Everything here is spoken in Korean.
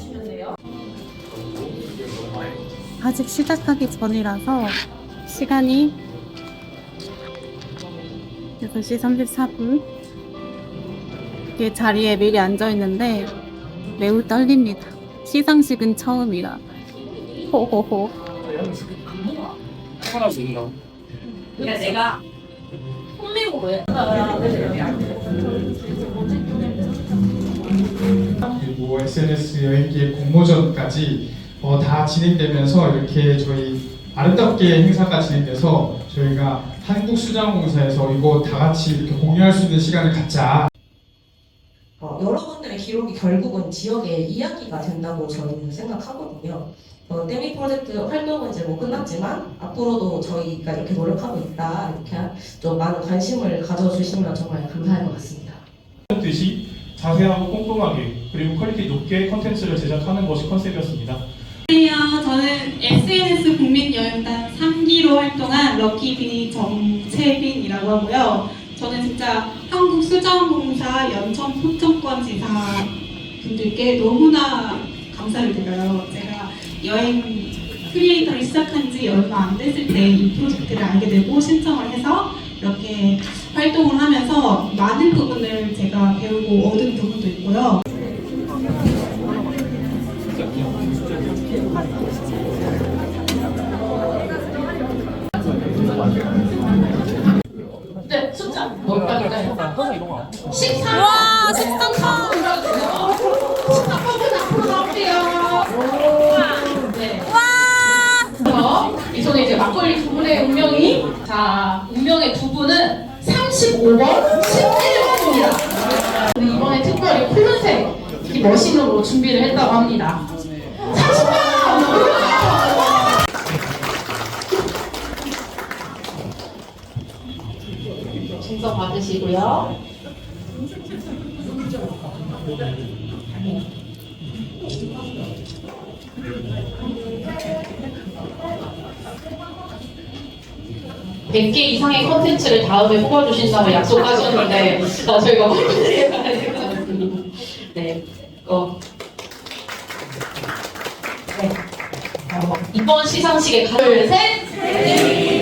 주시면 돼요. 아직 시작하기 전이라서 시간이 6시 34분. 이렇게 자리에 미리 앉아 있는데 매우 떨립니다. 시상식은 처음이라. 호호호. 그러니까 내가 손밀고 해. 그리고 SNS 여행기의 공모전까지 어, 다 진행되면서 이렇게 저희 아름답게 행사가 진행돼서 저희가 한국수자공사에서 이거 다 같이 이렇게 공유할 수 있는 시간을 갖자 어, 여러분들의 기록이 결국은 지역의 이야기가 된다고 저희는 생각하거든요. 어, 데미 프로젝트 활동은 이제 뭐 끝났지만 앞으로도 저희가 이렇게 노력하고 있다 이렇게 좀 많은 관심을 가져주시면 정말 감사할 것 같습니다. 듯이 자세하고 꼼꼼하게 그리고 퀄리티 높게 컨텐츠를 제작하는 것이 컨셉이었습니다. 안녕하세요. 저는 SNS 국민여행단 3기로 활동한 럭키비 정채빈이라고 하고요. 저는 진짜 한국수자원공사 연천 포천권 지사 분들께 너무나 감사를 드려요. 제가 여행 크리에이터를 시작한 지 얼마 안 됐을 때 이 프로젝트를 알게 되고 신청을 해서 이렇게 활동을 하면서 많은 부분을 제가 배우고 얻은 부분도 있고요. 네, 숫자 뭘까요? 13. 와, 13번! 13번은 앞으로 나올게요. 네. 와! 이 속에 이제 막걸리 두 분의 운명이 자, 운명의 두 분은 35번, 11번입니다. 근데 이번에 특별히 푸른색 이렇게 머신으로 준비를 했다고 합니다. 30번! 증서 받으시고요. (100개) 이상의 컨텐츠를 다음에 뽑아주신다고 약속하셨는데 어, 저희가. 네, 어. 네. 어, 이번 시상식에 가둘 셋.